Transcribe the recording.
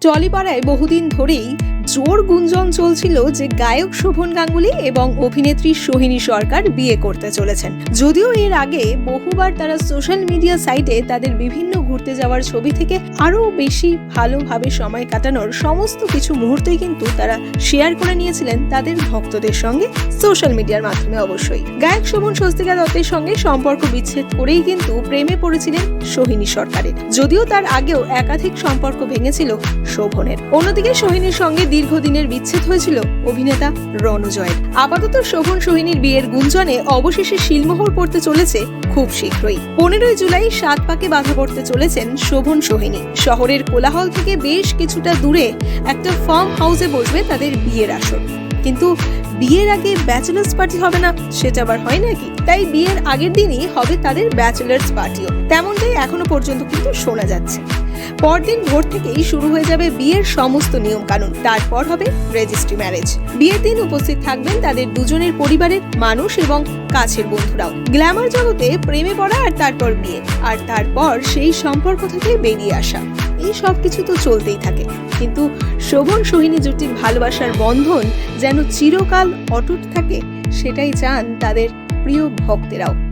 টলিপাড়ায় বহুদিন ধরেই জোর গুঞ্জন চলছিল যে গায়ক শোভন গাঙ্গুলি এবং অভিনেত্রী সোহিনী সরকার বিয়ে করতে চলেছেন। যদিও এর আগে বহুবার তারা সোশ্যাল মিডিয়া সাইটে তাদের বিভিন্ন ঘুরতে যাওয়ার ছবি থেকে আরও বেশি ভালোভাবে সময় কাটানোর সমস্ত কিছু মুহূর্তই কিন্তু তারা শেয়ার করে নিয়েছিলেন তাদের ভক্তদের সঙ্গে সোশ্যাল মিডিয়ার মাধ্যমে অবশ্যই। গায়ক শোভন স্বস্তিকা দত্তের সঙ্গে সম্পর্ক বিচ্ছেদ করেই কিন্তু প্রেমে পড়েছিলেন সোহিনী সরকারের। যদিও তার আগেও একাধিক সম্পর্ক ভেঙেছিল শোভনের। অন্যদিকে সোহিনীর সঙ্গে দীর্ঘদিনের বিচ্ছেদ হয়েছিল অভিনেতা রণজয়ের আপাতত শোভন সোহিনীর বিয়ের গুঞ্জনে অবশেষে শিলমোহর পড়তে চলেছে খুব শীঘ্রই। পনেরোই জুলাই সাত পাকে বাধা পড়তে চলেছেন শোভন সোহিনী। শহরের কোলাহল থেকে বেশ কিছুটা দূরে একটা ফার্ম হাউসে বসবে তাদের বিয়ের আসর। কিন্তু বিয়ের আগে ব্যাচেলার্স পার্টি হবে না, সেটা আবার হয় নাকি? তাই বিয়ের আগের দিনই হবে তাদের ব্যাচেলার্স পার্টিও তেমনটাই এখনও পর্যন্ত কিন্তু শোনা যাচ্ছে। পরদিন ভোর থেকেই শুরু হয়ে যাবে বিয়ের সমস্ত নিয়ম কানুন তারপর হবে রেজিস্ট্রি ম্যারেজ বিয়ের দিন উপস্থিত থাকবেন তাদের দুজনের পরিবারের মানুষ এবং কাছের বন্ধুরাও। গ্ল্যামার জগতে প্রেমে পড়া আর তারপর বিয়ে। আর তারপর সেই সম্পর্ক থেকে বেরিয়ে আসা। এই সব কিছু তো চলতেই থাকে। কিন্তু শোভন সোহিনী জুটির ভালোবাসার বন্ধন যেন চিরকাল অটুট থাকে, সেটাই চান তাদের প্রিয় ভক্তেরাও।